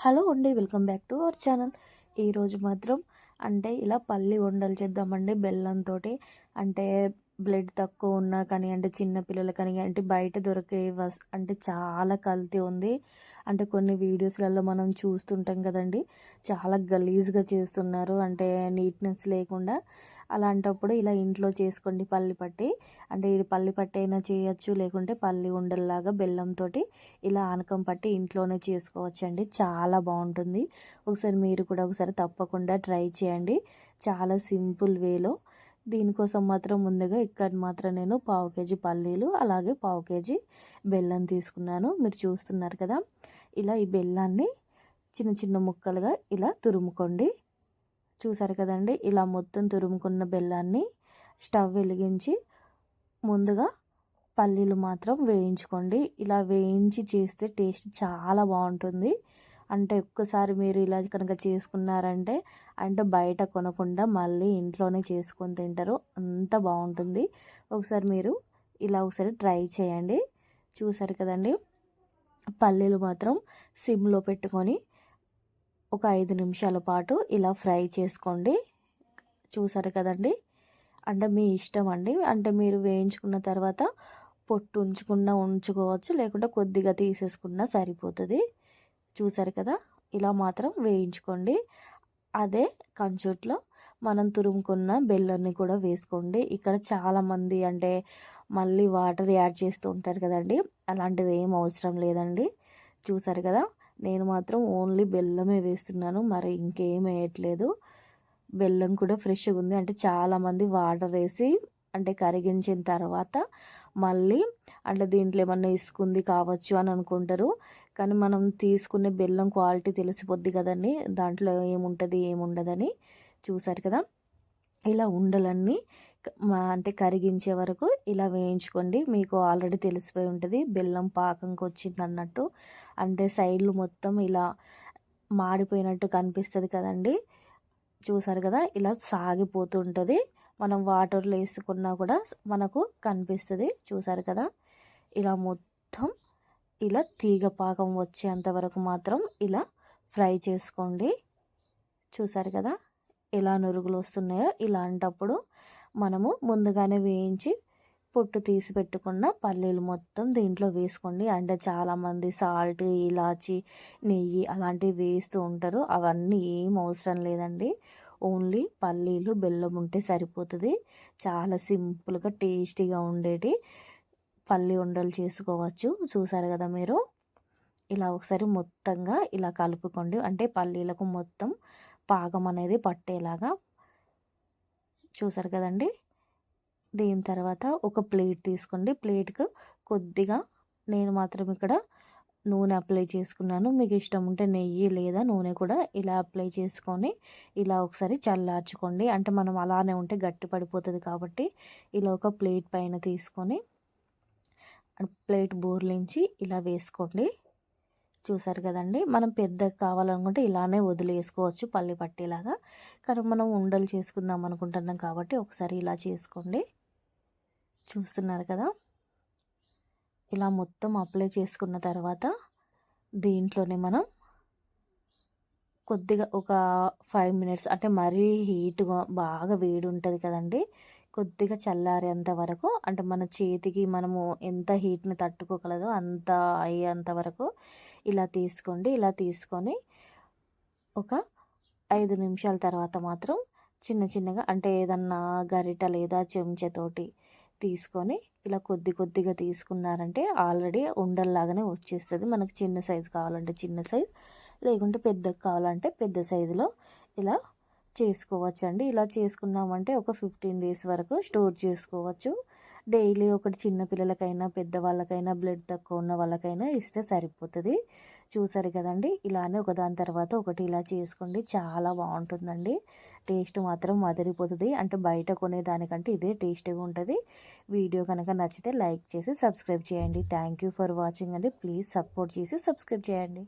Hello అండి welcome back to our channel. ఈరోజు మాత్రం అంటే ఇలా పల్లి వండలు చేద్దామండి బెల్లంతో అంటే బ్లడ్ తక్కువ ఉన్నా కానీ అంటే చిన్న పిల్లలు కానీ అంటే బయట దొరికే వస్ అంటే చాలా కల్తీ ఉంది. అంటే కొన్ని వీడియోస్లలో మనం చూస్తుంటాం కదండి చాలా గలీజ్గా చేస్తున్నారు. అంటే నీట్నెస్ లేకుండా. అలాంటప్పుడు ఇలా ఇంట్లో చేసుకోండి పల్లి పట్టి. అంటే ఇది పల్లి పట్టి అయినా చేయొచ్చు లేకుంటే పల్లి ఉండల్లాగా బెల్లంతో ఇలా ఆనకం పట్టి ఇంట్లోనే చేసుకోవచ్చండి. చాలా బాగుంటుంది. ఒకసారి మీరు కూడా ఒకసారి తప్పకుండా ట్రై చేయండి. చాలా సింపుల్ వేలో. దీనికోసం మాత్రం ముందుగా ఇక్కడ మాత్రం నేను పావు కేజీ పల్లీలు అలాగే పావు కేజీ బెల్లం తీసుకున్నాను. మీరు చూస్తున్నారు కదా ఇలా ఈ బెల్లాన్ని చిన్న చిన్న ముక్కలుగా ఇలా తురుముకోండి. చూసారు కదండి ఇలా మొత్తం తురుముకున్న బెల్లాన్ని స్టవ్ వెలిగించి ముందుగా పల్లీలు మాత్రం వేయించుకోండి. ఇలా వేయించి చేస్తే టేస్ట్ చాలా బాగుంటుంది. అంటే ఒక్కసారి మీరు ఇలా కనుక చేసుకున్నారంటే అంటే బయట కొనకుండా మళ్ళీ ఇంట్లోనే చేసుకొని తింటారు. అంత బాగుంటుంది. ఒకసారి మీరు ఇలా ఒకసారి ట్రై చేయండి. చూసారు కదండి? పల్లీలు మాత్రం సిమ్లో పెట్టుకొని ఒక ఐదు నిమిషాల పాటు ఇలా ఫ్రై చేసుకోండి. చూసారు కదండి? అంటే మీ ఇష్టం అండి. అంటే మీరు వేయించుకున్న తర్వాత పొట్టు ఉంచుకున్న ఉంచుకోవచ్చు లేకుంటే కొద్దిగా తీసేసుకున్నా సరిపోతుంది. చూసారు కదా? ఇలా మాత్రం వేయించుకోండి. అదే కంచుట్లో మనం తురుముకున్న బెల్లాన్ని కూడా వేసుకోండి. ఇక్కడ చాలామంది అంటే మళ్ళీ వాటర్ యాడ్ చేస్తూ ఉంటారు కదండి. అలాంటిది ఏం అవసరం లేదండి. చూసారు కదా? నేను మాత్రం ఓన్లీ బెల్లమే వేస్తున్నాను. మరి ఇంకేం వేయట్లేదు. బెల్లం కూడా ఫ్రెష్గా ఉంది. అంటే చాలామంది వాటర్ వేసి అంటే కరిగించిన తర్వాత మళ్ళీ అంటే దీంట్లో ఏమన్నా ఇసుకుంది కావచ్చు అని అనుకుంటారు. కానీ మనం తీసుకునే బెల్లం క్వాలిటీ తెలిసిపోద్ది కదండి. దాంట్లో ఏముంటుంది ఏముండదని చూసారు కదా. ఇలా ఉండలన్నీ అంటే కరిగించే వరకు ఇలా వేయించుకోండి. మీకు ఆల్రెడీ తెలిసిపోయి ఉంటుంది బెల్లం పాకంకి వచ్చింది అన్నట్టు అంటే సైడ్లు మొత్తం ఇలా మాడిపోయినట్టు కనిపిస్తుంది కదండి. చూసారు కదా ఇలా సాగిపోతుంటుంది మనం వాటర్లో వేసుకున్నా కూడా మనకు కనిపిస్తుంది. చూసారు కదా ఇలా మొత్తం ఇలా తీగ పాకం వచ్చేంత వరకు మాత్రం ఇలా ఫ్రై చేసుకోండి. చూసారు కదా? ఎలా నురుగులు వస్తున్నాయో ఇలాంటప్పుడు మనము ముందుగానే వేయించి పొట్టు తీసి పెట్టుకున్న పల్లీలు మొత్తం దీంట్లో వేసుకోండి. అంటే చాలామంది సాల్ట్ ఇలాచి నెయ్యి అలాంటివి వేస్తూ ఉంటారు. అవన్నీ ఏం అవసరం లేదండి. ఓన్లీ పల్లీలు బెల్లం ఉంటే సరిపోతుంది. చాలా సింపుల్గా టేస్టీగా ఉండేటి. పల్లి ఉండలు చేసుకోవచ్చు. చూసారు కదా మీరు? ఇలా ఒకసారి మొత్తంగా ఇలా కలుపుకోండి. అంటే పల్లీలకు మొత్తం పాకం అనేది పట్టేలాగా. చూసారు కదండి? దీని తర్వాత ఒక ప్లేట్ తీసుకోండి. ప్లేట్కు కొద్దిగా నేను మాత్రం ఇక్కడ నూనె అప్లై చేసుకున్నాను. మీకు ఇష్టం ఉంటే నెయ్యి లేదా నూనె కూడా ఇలా అప్లై చేసుకొని ఇలా ఒకసారి చల్లార్చుకోండి. అంటే మనం అలానే ఉంటే గట్టి పడిపోతుంది కాబట్టి ఇలా ఒక ప్లేట్ పైన తీసుకొని ప్లేట్ బోర్లించి ఇలా వేసుకోండి. చూసారు కదండి? మనం పెద్దగా కావాలనుకుంటే ఇలానే వదిలేసుకోవచ్చు పల్లి పట్టేలాగా. కానీ మనం ఉండలు చేసుకుందాం అనుకుంటున్నాం కాబట్టి ఒకసారి ఇలా చేసుకోండి. చూస్తున్నారు కదా? ఇలా మొత్తం అప్లై చేసుకున్న తర్వాత దీంట్లోనే మనం కొద్దిగా ఒక ఫైవ్ మినిట్స్ అంటే మరీ హీట్గా బాగా వేడి ఉంటుంది కదండి? కొద్దిగా చల్లారేంత వరకు అంటే మన చేతికి మనము ఎంత హీట్ని తట్టుకోగలదో అంత అయ్యేంత వరకు ఇలా తీసుకోండి. ఇలా తీసుకొని ఒక ఐదు నిమిషాల తర్వాత మాత్రం చిన్న చిన్నగా అంటే ఏదన్నా గరిట లేదా చెంచతోటి తీసుకొని ఇలా కొద్ది కొద్దిగా తీసుకున్నారంటే ఆల్రెడీ ఉండల్లాగానే వచ్చేస్తుంది. మనకు చిన్న సైజు కావాలంటే చిన్న సైజ్ లేకుంటే పెద్దగా కావాలంటే పెద్ద సైజులో ఇలా చేసుకోవచ్చు అండి ఇలా చేసుకున్నామంటే ఒక ఫిఫ్టీన్ డేస్ వరకు స్టోర్ చేసుకోవచ్చు. డైలీ ఒకటి చిన్న పిల్లలకైనా పెద్దవాళ్ళకైనా బ్లడ్ తక్కువ ఉన్న వాళ్ళకైనా ఇస్తే సరిపోతుంది. చూసారు కదండి? ఇలానే ఒకదాని తర్వాత ఒకటి ఇలా చేసుకోండి. చాలా బాగుంటుందండి. టేస్ట్ మాత్రం మదిరిపోతుంది అంటే బయట కొనేదానికంటే ఇదే టేస్టీగా ఉంటుంది. వీడియో కనుక నచ్చితే లైక్ చేసి సబ్స్క్రైబ్ చేయండి. థ్యాంక్ యూ ఫర్ వాచింగ్ అండి. ప్లీజ్ సపోర్ట్ చేసి సబ్స్క్రైబ్ చేయండి.